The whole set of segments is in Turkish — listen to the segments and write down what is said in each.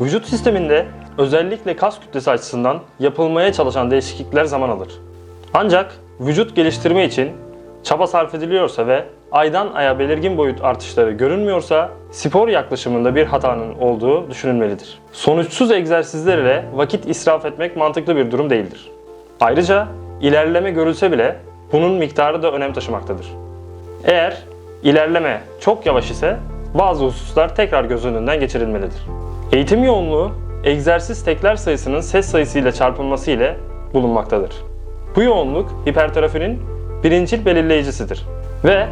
Vücut sisteminde özellikle kas kütlesi açısından yapılmaya çalışan değişiklikler zaman alır. Ancak vücut geliştirme için çaba sarf ediliyorsa ve aydan aya belirgin boyut artışları görünmüyorsa spor yaklaşımında bir hatanın olduğu düşünülmelidir. Sonuçsuz egzersizler ile vakit israf etmek mantıklı bir durum değildir. Ayrıca ilerleme görülse bile bunun miktarı da önem taşımaktadır. Eğer ilerleme çok yavaş ise bazı hususlar tekrar göz önünden geçirilmelidir. Eğitim yoğunluğu egzersiz tekrar sayısının ses sayısıyla çarpılması ile bulunmaktadır. Bu yoğunluk hipertrofinin birincil belirleyicisidir ve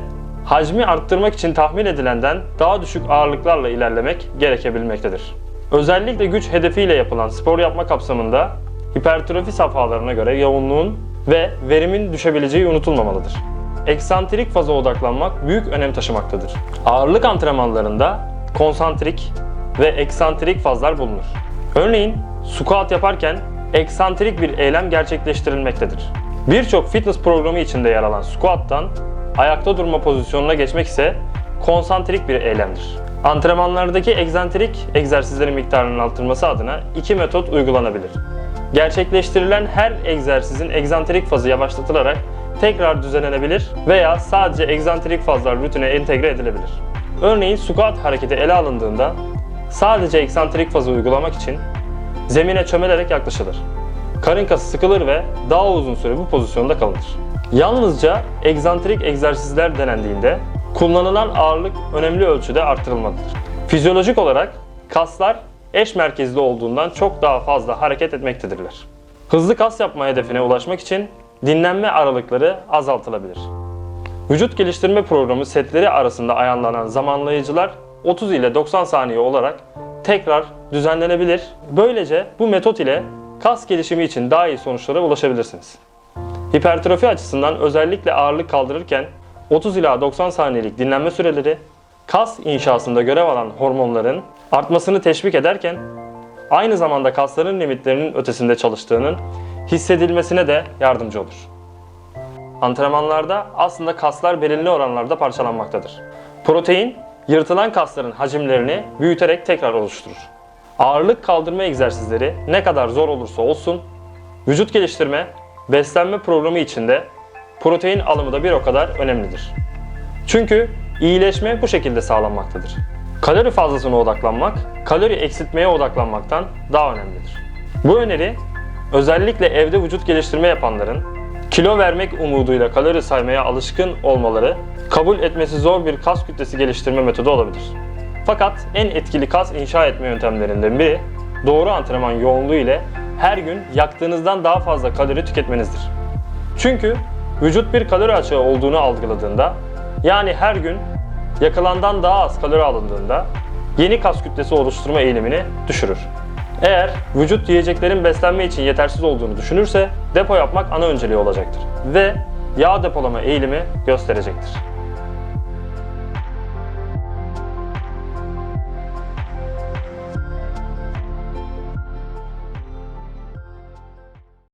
hacmi arttırmak için tahmin edilenden daha düşük ağırlıklarla ilerlemek gerekebilmektedir. Özellikle güç hedefiyle yapılan spor yapma kapsamında hipertrofi safhalarına göre yoğunluğun ve verimin düşebileceği unutulmamalıdır. Eksantrik faza odaklanmak büyük önem taşımaktadır. Ağırlık antrenmanlarında konsantrik ve eksantrik fazlar bulunur. Örneğin squat yaparken eksantrik bir eylem gerçekleştirilmektedir. Birçok fitness programı içinde yer alan squat'tan ayakta durma pozisyonuna geçmek ise konsantrik bir eylemdir. Antrenmanlardaki egzantrik egzersizlerin miktarının artırılması adına iki metot uygulanabilir. Gerçekleştirilen her egzersizin egzantrik fazı yavaşlatılarak tekrar düzenlenebilir veya sadece egzantrik fazlar rutine entegre edilebilir. Örneğin squat hareketi ele alındığında sadece eksantrik fazı uygulamak için zemine çömelerek yaklaşılır. Karın kası sıkılır ve daha uzun süre bu pozisyonda kalınır. Yalnızca egzantrik egzersizler denendiğinde kullanılan ağırlık önemli ölçüde artırılmalıdır. Fizyolojik olarak kaslar eş merkezli olduğundan çok daha fazla hareket etmektedirler. Hızlı kas yapma hedefine ulaşmak için dinlenme aralıkları azaltılabilir. Vücut geliştirme programı setleri arasında ayarlanan zamanlayıcılar 30 ile 90 saniye olarak tekrar düzenlenebilir. Böylece bu metot ile kas gelişimi için daha iyi sonuçlara ulaşabilirsiniz. Hipertrofi açısından özellikle ağırlık kaldırırken 30 ila 90 saniyelik dinlenme süreleri kas inşasında görev alan hormonların artmasını teşvik ederken aynı zamanda kasların limitlerinin ötesinde çalıştığının hissedilmesine de yardımcı olur. Antrenmanlarda aslında kaslar belirli oranlarda parçalanmaktadır. Protein, yırtılan kasların hacimlerini büyüterek tekrar oluşturur. Ağırlık kaldırma egzersizleri ne kadar zor olursa olsun, vücut geliştirme, beslenme programı içinde protein alımı da bir o kadar önemlidir. Çünkü iyileşme bu şekilde sağlanmaktadır. Kalori fazlasına odaklanmak, kalori eksiltmeye odaklanmaktan daha önemlidir. Bu öneri özellikle evde vücut geliştirme yapanların kilo vermek umuduyla kalori saymaya alışkın olmaları kabul etmesi zor bir kas kütlesi geliştirme metodu olabilir. Fakat en etkili kas inşa etme yöntemlerinden biri doğru antrenman yoğunluğu ile her gün yaktığınızdan daha fazla kalori tüketmenizdir. Çünkü vücut bir kalori açığı olduğunu algıladığında yani her gün yakılandan daha az kalori alındığında yeni kas kütlesi oluşturma eğilimini düşürür. Eğer vücut yiyeceklerin beslenme için yetersiz olduğunu düşünürse depo yapmak ana önceliği olacaktır ve yağ depolama eğilimi gösterecektir.